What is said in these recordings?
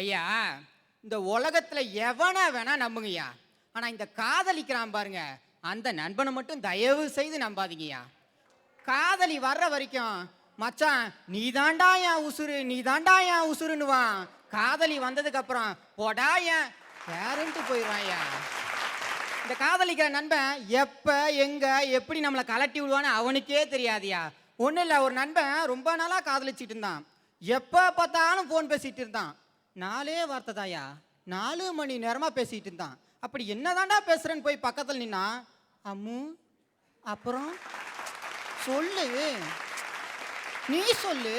ஐயா இந்த உலகத்துல எவனை வேணா நம்புங்கய்யா. ஆனா இந்த காதலிக்கிறான் பாருங்க அந்த நண்பனை மட்டும் தயவு செய்து நம்பாதீங்கய்யா. காதலி வர்ற வரைக்கும் மச்சான் நீ தாண்டா என் உசுரு நீ தாண்டா என் உசுருன்னுவான் காதலி வந்ததுக்கு அப்புறம் போடா என் பேரண்ட்டு போயிடுவான்யா இந்த காதலிக்கிற நண்பன் எப்ப எங்க எப்படி நம்மளை கலட்டி விடுவான்னு அவனுக்கே தெரியாதியா ஒன்றும் இல்லை ஒரு நண்பன் ரொம்ப நாளாக காதலிச்சிட்டு இருந்தான். எப்போ பார்த்தாலும் ஃபோன் பேசிகிட்டு இருந்தான். நாலே வார்த்தை தாயா நாலு மணி நேரமாக பேசிகிட்டு இருந்தான். அப்படி என்னதான்டா பேசுகிறேன்னு போய் பக்கத்தில் நின்னா அம்மு அப்புறம் சொல்லு. நீ சொல்லு.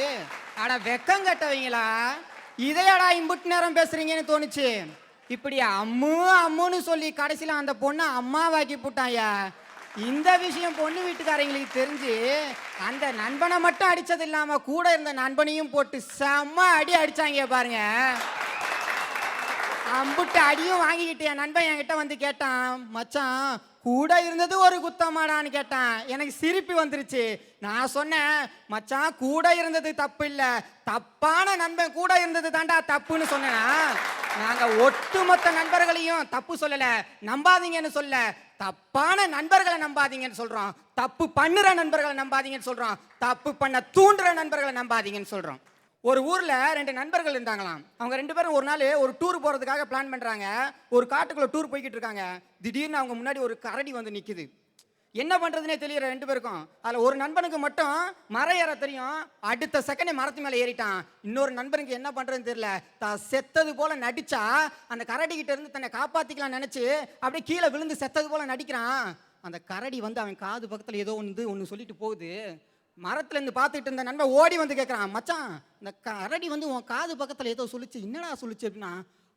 அட வெக்கம் கட்டவங்களா? இதையடா இம்புட்டு நேரம் பேசுறீங்கன்னு தோணுச்சு. இப்படி அம்மு அம்முன்னு சொல்லி கடைசியில் அந்த பொண்ணை அம்மாவாக்கி போட்டாயா இந்த விஷயம் பொண்ணு வீட்டுக்காரங்களுக்கு தெரிஞ்சு அந்த நண்பனை மட்டும் அடிச்சது இல்லாம கூட இருந்த நண்பனையும் போட்டு செம்ம அடி அடிச்சாங்க பாருங்க. அம்புட்டு அடியும் வாங்கிக்கிட்டு என் நண்பன் என்கிட்ட வந்து கேட்டான் மச்சான் கூட இருந்தது ஒரு குத்தமாடான்னு கேட்டான். எனக்கு சிரிப்பு வந்துருச்சு. நான் சொன்னேன் மச்சான் கூட இருந்தது தப்பு இல்லை. தப்பான நண்பன் கூட இருந்தது தாண்டா தப்புன்னு சொன்னேன். நாங்க ஒட்டுமொத்த நண்பர்களையும் தப்பு சொல்லல நம்பாதீங்கன்னு சொல்ல தப்பான நண்பர்களை நம்பாதீங்கன்னு சொல்றோம். தப்பு பண்ணுற நண்பர்களை நம்பாதீங்கன்னு சொல்றோம். தப்பு பண்ண தூண்டுற நண்பர்களை நம்பாதீங்கன்னு சொல்றோம். ஒரு ஊர்ல ரெண்டு நண்பர்கள் இருந்தாங்களாம். அவங்க ரெண்டு பேரும் ஒரு நாள் ஒரு டூர் போறதுக்காக பிளான் பண்றாங்க. ஒரு காட்டுக்குள்ள டூர் போய்கிட்டு இருக்காங்க. திடீர்னு அவங்க முன்னாடி ஒரு கரடி வந்து நிக்குது. என்ன பண்ணுறதுனே தெரியல ரெண்டு பேருக்கும். அதில் ஒரு நண்பனுக்கு மட்டும் மரம் ஏற தெரியும். அடுத்த செகண்டே மரத்து மேலே ஏறிட்டான். இன்னொரு நண்பனுக்கு என்ன பண்ணுறதுன்னு தெரியல. தான் செத்தது போல் நடித்தா அந்த கரடிக்கிட்ட இருந்து தன்னை காப்பாற்றிக்கலாம் நினச்சி அப்படியே கீழே விழுந்து செத்தது போல் நடிக்கிறான். அந்த கரடி வந்து அவன் காது பக்கத்தில் ஏதோ ஒன்று ஒன்று சொல்லிட்டு போகுது. மரத்துலேருந்து பார்த்துட்டு இருந்த நண்பன் ஓடி வந்து கேட்குறான் மச்சான் இந்த கரடி வந்து உன் காது பக்கத்தில் ஏதோ சொல்லுச்சு. என்னடா சொல்லுச்சு? அப்படின்னா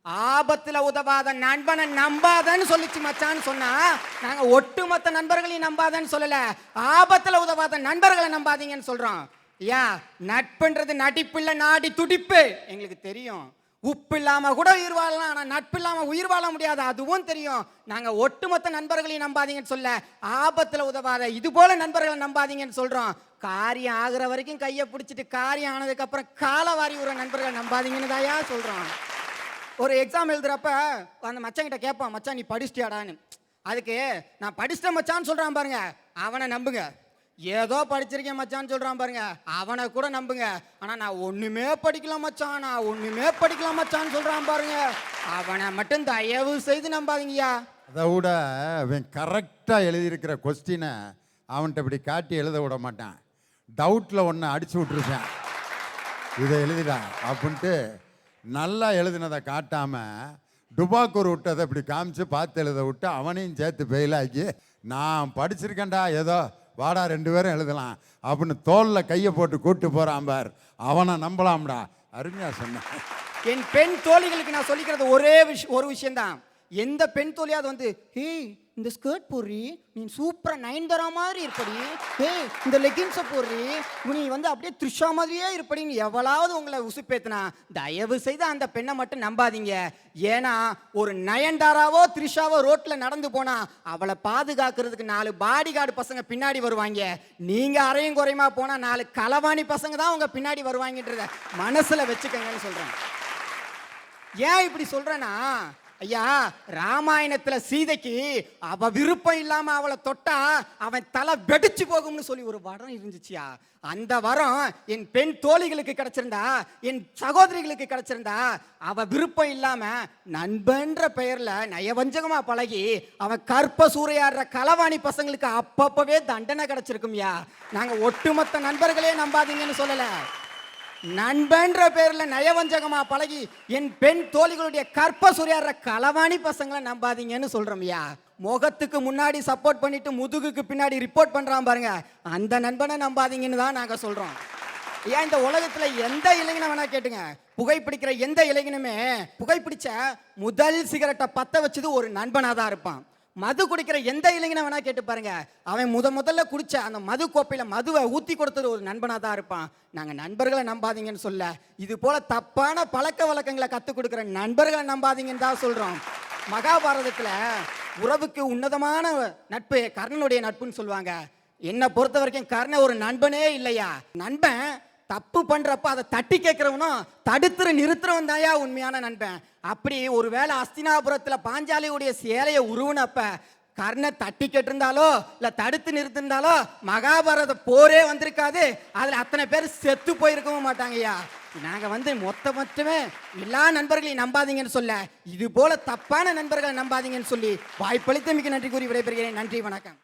ஆபத்துல உதவாத நண்பனை நம்பாதன்னு சொல்லிச்சு மச்சான்னு சொன்னா நாங்க ஒட்டுமொத்த நண்பர்களையும் நம்பாதன்னு சொல்லல. ஆபத்துல உதவாத நண்பர்களை நம்பாதீங்கன்னு சொல்றோம். ஐயா நட்புன்றது நடிப்பில்ல நாடி துடிப்பு. எங்களுக்கு தெரியும். உப்பு இல்லாம கூட உயிர் வாழலாம் ஆனா நட்பு இல்லாம உயிர் வாழ முடியாது. அதுவும் தெரியும். நாங்க ஒட்டுமொத்த நண்பர்களையும் நம்பாதீங்கன்னு சொல்ல ஆபத்துல உதவாத இது போல நண்பர்களை நம்பாதீங்கன்னு சொல்றோம். காரியம் ஆகுற வரைக்கும் கையை பிடிச்சிட்டு காரியம் ஆனதுக்கு அப்புறம் உற நண்பர்களை நம்பாதீங்கன்னு தாயா சொல்றோம். ஒரு எக்ஸாம் எழுதுறப்ப அந்த மச்சான் கேட்பான் மச்சான் நீ படிச்சிட்டியாடான்னு? அதுக்கு நான் படிச்சிட்டேன் மச்சான்னு சொல்றான் பாருங்க. அவனை நம்புங்க. ஏதோ படிச்சிருக்கேன் மச்சான்னு சொல்றான் பாருங்க. அவனை கூட நம்புங்க. ஆனா நான் ஒண்ணுமே படிக்கல மச்சான். நான் ஒண்ணுமே படிக்கல மச்சான்னு சொல்றான் பாருங்க. அவனை மட்டும் தயவு செய்து நம்பாதீங்கய்யா. அதை விட அவன் கரெக்டாக எழுதியிருக்கிற கொஸ்டினை அவன்கிட்ட இப்படி காட்டி எழுத விட மாட்டான். டவுட்டில் ஒன்று அடிச்சு விட்டுருப்பேன் இதை எழுதிடா அப்படின்ட்டு நல்லா எழுதினதை காட்டாமல் டுபாக்கூர் விட்டதை இப்படி காமிச்சு பார்த்து எழுத விட்டு அவனையும் சேர்த்து ஃபெயிலாக்கி நான் படிச்சிருக்கேன்டா ஏதோ வாடா ரெண்டு பேரும் எழுதலாம் அப்படின்னு தோளில் கையை போட்டு கூட்டு போகிறான் பார். அவனை நம்பலாம்டா. அருமையாக சொன்னேன் என் பெண் தோழிகளுக்கு நான் சொல்லிக்கிறது ஒரே விஷயம் ஒரு விஷயம்தான். எந்த பெண் தோழியாவது வந்து ஹே இந்த ஸ்கர்ட் போடுறி நீ சூப்பரா நயன்தாரா மாதிரி இருப்படி. ஏய் இந்த லெகின்ஸை போடுறி நீ வந்து அப்படியே த்ரிஷா மாதிரியே இருப்படின்னு எவ்வளாவது உங்களை உசுப்பேத்தினா தயவு செய்து அந்த பெண்ணை மட்டும் நம்பாதீங்க. ஏன்னா ஒரு நயன்தாராவோ த்ரிஷாவோ ரோட்டில் நடந்து போனா அவளை பாதுகாக்கிறதுக்கு நாலு பாடி கார்டு பசங்க பின்னாடி வருவாங்க. நீங்கள் அரையும் குறையுமா போனால் நாலு களவாணி பசங்க தான் உங்கள் பின்னாடி வருவாங்கன்றத மனசில் வச்சுக்கங்கன்னு சொல்கிறேன் ஏன் இப்படி சொல்கிறேன்னா ஐயா ராமாயணத்துல சீதைக்கு அவ விருப்பம் இல்லாம அவளை தொட்டா அவன் தலை வெடிச்சு போகும்னு சொல்லி ஒரு வரம் இருந்துச்சியா? அந்த வரம் என் பெண் தோழிகளுக்கு கிடைச்சிருந்தா என் சகோதரிகளுக்கு கிடைச்சிருந்தா அவ விருப்பம் இல்லாம நண்பன்ற பெயர்ல நயவஞ்சகமா பழகி அவன் கற்ப சூறையாடுற களவாணி பசங்களுக்கு அப்பப்பவே தண்டனை கிடைச்சிருக்கும்யா. நாங்க ஒட்டுமொத்த நண்பர்களே நம்பாதீங்கன்னு சொல்லல. நண்பன்ற பேர்ல நயவஞ்சகமா பழகி என் பெண் தோழிகளுடைய கற்ப சுரியாடுற களவாணி பசங்களை நம்பாதீங்கன்னு சொல்றோம்யா. முகத்துக்கு முன்னாடி சப்போர்ட் பண்ணிட்டு முதுகுக்கு பின்னாடி ரிப்போர்ட் பண்றான் பாருங்க. அந்த நண்பனை நம்பாதீங்கன்னு தான் நாங்க சொல்றோம். ஏன் இந்த உலகத்துல எந்த இளைஞனை வேணா கேட்டுங்க. புகைப்பிடிக்கிற எந்த இளைஞனுமே புகைப்பிடிச்ச முதல் சிகரெட்டை பத்த வச்சது ஒரு நண்பனா தான் இருப்பான். மது குடிக்கிற எந்த இளைஞனை வேணா கேட்டு பாருங்க. அவன் முத முதல்ல குடிச்ச அந்த மது கோப்பையில மதுவை ஊத்தி கொடுத்தது ஒரு நண்பனா தான் இருப்பான். நாங்க நண்பர்களை நம்பாதீங்கன்னு சொல்ல இது போல தப்பான பழக்க வழக்கங்களை கத்துக் கொடுக்குற நண்பர்களை நம்பாதீங்கன்னு தான் சொல்றோம். மகாபாரதத்துல உறவுக்கு உன்னதமான நட்பு கர்ணனுடைய நட்புன்னு சொல்லுவாங்க. என்னை பொறுத்த வரைக்கும் கர்ணன் ஒரு நண்பனே இல்லையா? நண்பன் தப்பு பண்ணுறப்ப அதை தட்டி கேட்குறவனும் தடுத்துற நிறுத்துறவன் தாயா உண்மையான நண்பன். அப்படி ஒருவேளை அஸ்தினாபுரத்தில் பாஞ்சாலியுடைய சேலையை உருவினப்ப கர்ணை தட்டி கேட்டிருந்தாலோ இல்லை தடுத்து நிறுத்திருந்தாலோ மகாபாரத போரே வந்திருக்காது. அதில் அத்தனை பேர் செத்து போயிருக்கவும் மாட்டாங்கய்யா. நாங்கள் வந்து மொத்த மட்டுமே எல்லா நண்பர்களையும் நம்பாதீங்கன்னு சொல்ல இது போல தப்பான நண்பர்களை நம்பாதீங்கன்னு சொல்லி வாய்ப்பளித்தமைக்கு நன்றி கூறி விடைபெறுகிறேன். நன்றி வணக்கம்.